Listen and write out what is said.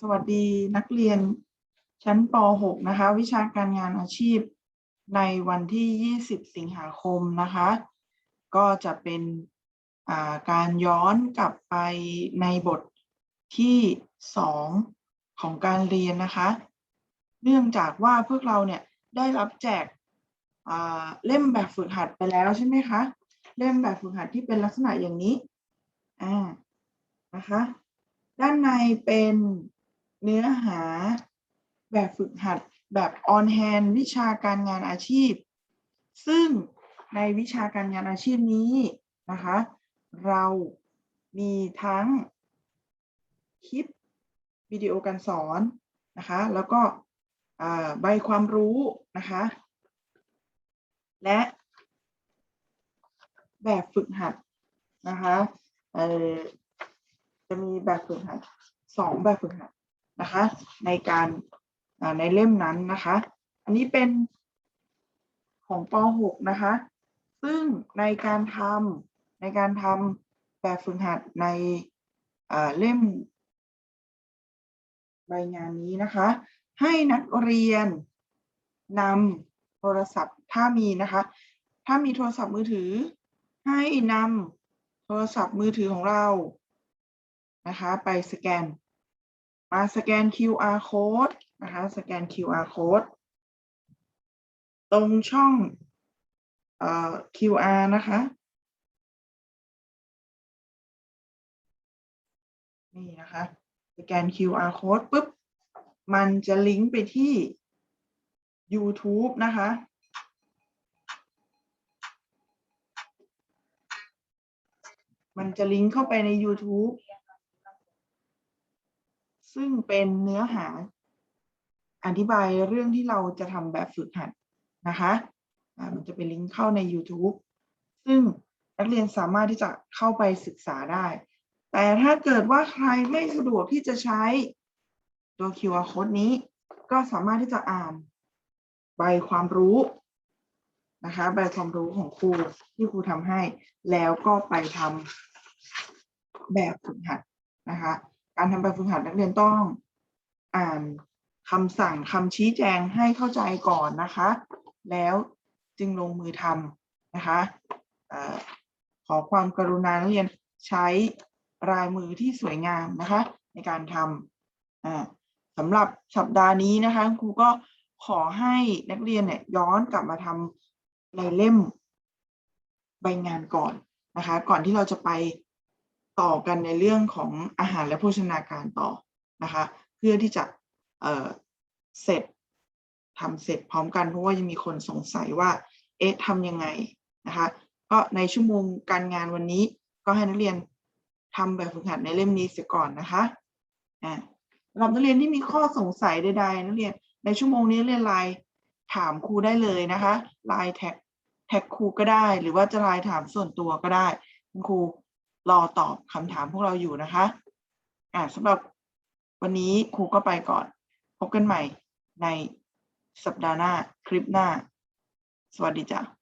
สวัสดีนักเรียนชั้นป .6 นะคะ วิชาการงานอาชีพในวันที่ 20 สิงหาคมนะคะ ก็จะเป็นาการย้อนกลับไปในบทที่ 2 ของการเรียนนะคะ เนื่องจากว่าพวกเราเนี่ยได้รับแจกเล่มแบบฝึกหัดไปแล้วใช่ไหมคะ เล่มแบบฝึกหัดที่เป็นลักษณะอย่างนี้อ่านะคะด้านในเป็น เนื้อหา แบบฝึกหัด แบบ on hand วิชาการงานอาชีพ ซึ่งในวิชาการงานอาชีพนี้นะคะ เรามีทั้งคลิปวิดีโอการสอนนะคะ แล้วก็ใบความรู้นะคะ และแบบฝึกหัดนะคะจะมีแบบฝึกหัดสองแบบฝึกหัด นะคะ ในการในเล่มนั้นนะคะ อันนี้เป็นของป .6 นะคะ ซึ่งในการทำในการทำแบบฝึกหัดในเล่มใบงานนี้นะคะ ให้นักเรียนนำโทรศัพท์ถ้ามีนะคะ ถ้ามีโทรศัพท์มือถือ ให้นำโทรศัพท์มือถือของเรานะคะ ไปสแกน มาสแกน QR code นะคะสแกน QR code ตรงช่องเอ่อ QR นะคะนี่นะคะสแกน QR code ปุ๊บ มันจะลิงก์ไปที่ YouTube นะคะ มันจะลิงก์เข้าไปใน YouTube ซึ่งเป็นเนื้อหาอธิบายเรื่องที่เราจะทำแบบฝึกหัดนะคะมันจะเป็นลิงก์เข้าใน YouTube ซึ่งนักเรียนสามารถที่จะเข้าไปศึกษาได้ แต่ถ้าเกิดว่าใครไม่สะดวกที่จะใช้ตัว QR code นี้ ก็สามารถที่จะอ่านใบความรู้นะคะใบความรู้ของครูที่ครูทำให้ แล้วก็ไปทำแบบฝึกหัดนะคะ การทำแบบฝึกหัดนักเรียนต้องอ่านคำสั่งคำชี้แจงให้เข้าใจก่อนนะคะ แล้วจึงลงมือทำนะคะออขอความกรุณานักเรียนใช้ลายมือที่สวยงามนะคะ ในการทำสำหรับสัปดาห์นี้นะคะครูก็ขอให้นักเรียนเนี่ยย้อนกลับมาทำในเล่มใบงานก่อนนะคะ ก่อนที่เราจะไป ต่อกันในเรื่องของอาหารและโภชนาการต่อนะคะ เพื่อที่จะเเสร็จทำเสร็จพร้อมกันเพราะว่ายังมีคนสงสัยว่า เอ๊ะทำยังไงนะคะก็ในชั่วโมงการงานวันนี้ก็ให้นักเรียนทำแบบฝึกหัดในเล่มนี้เสียก่อนนะคะอ่าสำหรับนักเรียนที่มีข้อสงสัยใดๆนักเรียนในชั่วโมงนี้เรียนไลน์ถามครูได้เลยนะคะไลน์แท็กแท็กครูก็ได้ หรือว่าจะไลน์ถามส่วนตัวก็ได้คุณครู รอตอบคำถามพวกเราอยู่นะคะอ่าสำหรับวันนี้ครูก็ไปก่อน พบกันใหม่ในสัปดาห์หน้า คลิปหน้า สวัสดีจ้ะ